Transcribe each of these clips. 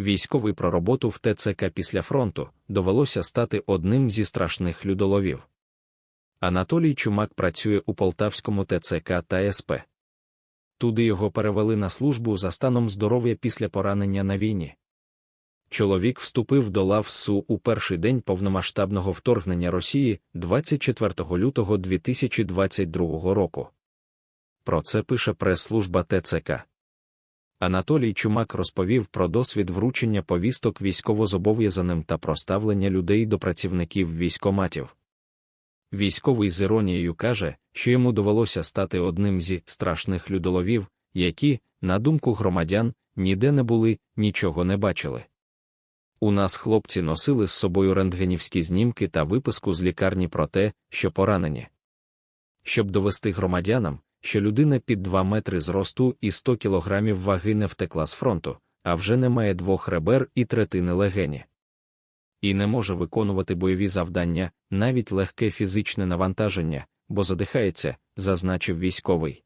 військовий про роботу в ТЦК після фронту, довелося стати одним зі страшних людоловів. Анатолій Чумак працює у Полтавському ТЦК та СП. Туди його перевели на службу за станом здоров'я після поранення на війні. Чоловік вступив до лав СУ у перший день повномасштабного вторгнення Росії 24 лютого 2022 року. Про це пише прес-служба ТЦК. Анатолій Чумак розповів про досвід вручення повісток військовозобов'язаним та про ставлення людей до працівників військоматів. Військовий з іронією каже, що йому довелося стати одним зі страшних людоловів, які, на думку громадян, ніде не були, нічого не бачили. У нас хлопці носили з собою рентгенівські знімки та виписку з лікарні про те, що поранені. Щоб довести громадянам, що людина під 2 метри зросту і 100 кілограмів ваги не втекла з фронту, а вже не має двох ребер і третини легені. І не може виконувати бойові завдання, навіть легке фізичне навантаження, бо задихається, зазначив військовий.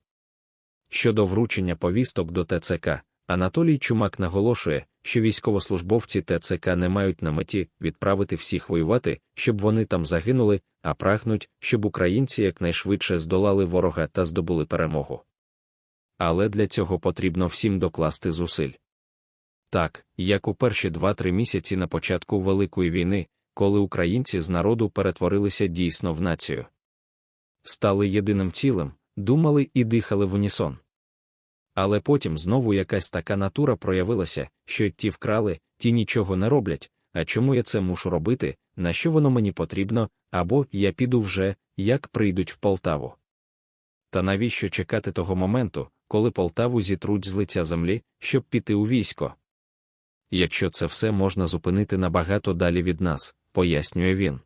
Щодо вручення повісток до ТЦК, Анатолій Чумак наголошує, що військовослужбовці ТЦК не мають на меті відправити всіх воювати, щоб вони там загинули, а прагнуть, щоб українці якнайшвидше здолали ворога та здобули перемогу. Але для цього потрібно всім докласти зусиль. Так, як у перші 2-3 місяці на початку Великої війни, коли українці з народу перетворилися дійсно в націю. Стали єдиним цілим, думали і дихали в унісон. Але потім знову якась така натура проявилася, що ті вкрали, ті нічого не роблять, а чому я це мушу робити, на що воно мені потрібно, або я піду вже, як прийдуть в Полтаву. Та навіщо чекати того моменту, коли Полтаву зітруть з лиця землі, щоб піти у військо? Якщо це все можна зупинити набагато далі від нас, пояснює він.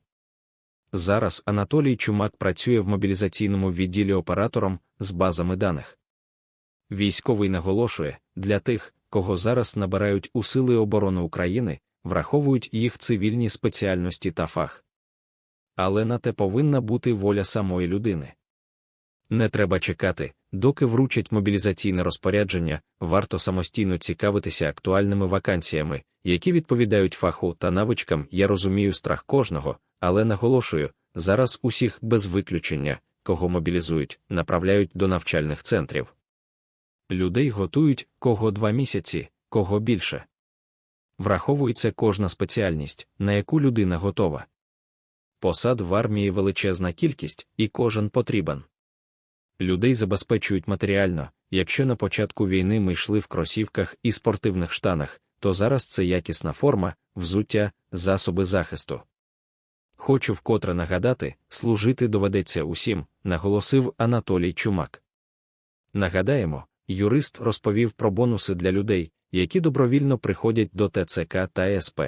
Зараз Анатолій Чумак працює в мобілізаційному відділі оператором з базами даних. Військовий наголошує, для тих, кого зараз набирають у Сили оборони України, враховують їх цивільні спеціальності та фах. Але на те повинна бути воля самої людини. Не треба чекати, доки вручать мобілізаційне розпорядження, варто самостійно цікавитися актуальними вакансіями, які відповідають фаху та навичкам. Я розумію страх кожного, але наголошую, зараз усіх без виключення, кого мобілізують, направляють до навчальних центрів. Людей готують кого два місяці, кого більше. Враховується кожна спеціальність, на яку людина готова. Посад в армії величезна кількість, і кожен потрібен. Людей забезпечують матеріально, якщо на початку війни ми йшли в кросівках і спортивних штанах, то зараз це якісна форма, взуття, засоби захисту. Хочу вкотре нагадати, служити доведеться усім, наголосив Анатолій Чумак. Нагадаємо, юрист розповів про бонуси для людей, які добровільно приходять до ТЦК та СП.